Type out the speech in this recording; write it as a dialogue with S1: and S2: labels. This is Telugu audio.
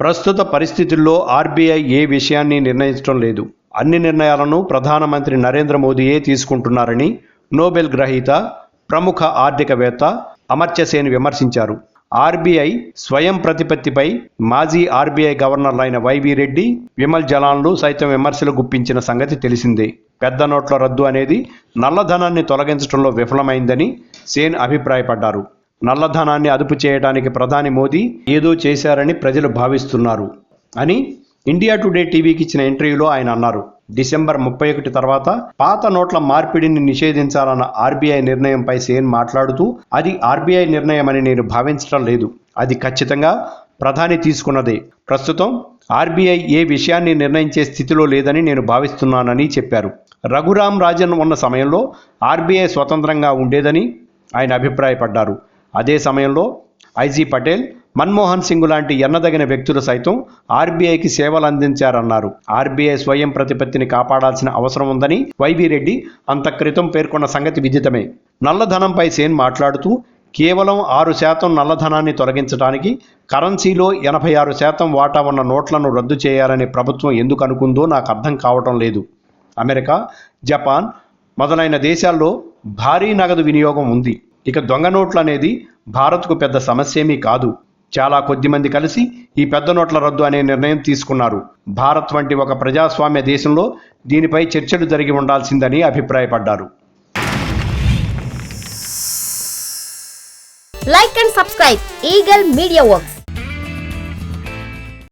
S1: ప్రస్తుత పరిస్థితుల్లో ఆర్బీఐ ఏ విషయాన్ని నిర్ణయించడం లేదు. అన్ని నిర్ణయాలను ప్రధానమంత్రి నరేంద్ర మోదీయే తీసుకుంటున్నారని నోబెల్ గ్రహీత ప్రముఖ ఆర్థికవేత్త అమర్త్యసేన్ విమర్శించారు. ఆర్బీఐ స్వయం ప్రతిపత్తిపై మాజీ ఆర్బీఐ గవర్నర్లైన వైవి రెడ్డి విమల్ జలాన్లు సైతం విమర్శలు గుప్పించిన సంగతి తెలిసిందే. పెద్ద నోట్ల రద్దు అనేది నల్లధనాన్ని తొలగించడంలో విఫలమైందని సేన్ అభిప్రాయపడ్డారు. నల్లధనాన్ని అదుపు చేయడానికి ప్రధాని మోదీ ఏదో చేశారని ప్రజలు భావిస్తున్నారు అని ఇండియా టుడే టీవీకి ఇచ్చిన ఇంటర్వ్యూలో ఆయన అన్నారు. డిసెంబర్ ముప్పై ఒకటి తర్వాత పాత నోట్ల మార్పిడిని నిషేధించాలన్న ఆర్బీఐ నిర్ణయంపై సేన్ మాట్లాడుతూ అది ఆర్బీఐ నిర్ణయమని నేను భావించడం లేదు. అది ఖచ్చితంగా ప్రధాని తీసుకున్నదే. ప్రస్తుతం ఆర్బీఐ ఏ విషయాన్ని నిర్ణయించే స్థితిలో లేదని నేను భావిస్తున్నానని చెప్పారు. రఘురాం రాజన్ ఉన్న సమయంలో ఆర్బీఐ స్వతంత్రంగా ఉండేదని ఆయన అభిప్రాయపడ్డారు. అదే సమయంలో ఐజీ పటేల్ మన్మోహన్ సింగ్ లాంటి ఎన్నదగిన వ్యక్తులు సైతం ఆర్బీఐకి సేవలు అందించారన్నారు ఆర్బీఐ స్వయం ప్రతిపత్తిని కాపాడాల్సిన అవసరం ఉందని వైవి రెడ్డి అంత క్రితం పేర్కొన్న సంగతి విదితమే. నల్లధనంపై సేన్ మాట్లాడుతూ కేవలం ఆరు శాతం నల్లధనాన్ని తొలగించడానికి కరెన్సీలో ఎనభై ఆరు శాతం వాటా ఉన్న నోట్లను రద్దు చేయాలని ప్రభుత్వం ఎందుకు అనుకుందో నాకు అర్థం కావటం లేదు. అమెరికా జపాన్ మొదలైన దేశాల్లో భారీ నగదు వినియోగం ఉంది. ఇక దొంగ నోట్లు అనేది భారత్కు పెద్ద సమస్యేమీ కాదు. చాలా కొద్ది మంది కలిసి ఈ పెద్ద నోట్ల రద్దు అనే నిర్ణయం తీసుకున్నారు. భారత్ వంటి ఒక ప్రజాస్వామ్య దేశంలో దీనిపై చర్చలు జరిగి ఉండాల్సిందని అభిప్రాయపడ్డారు.
S2: Like and subscribe Eagle Media Works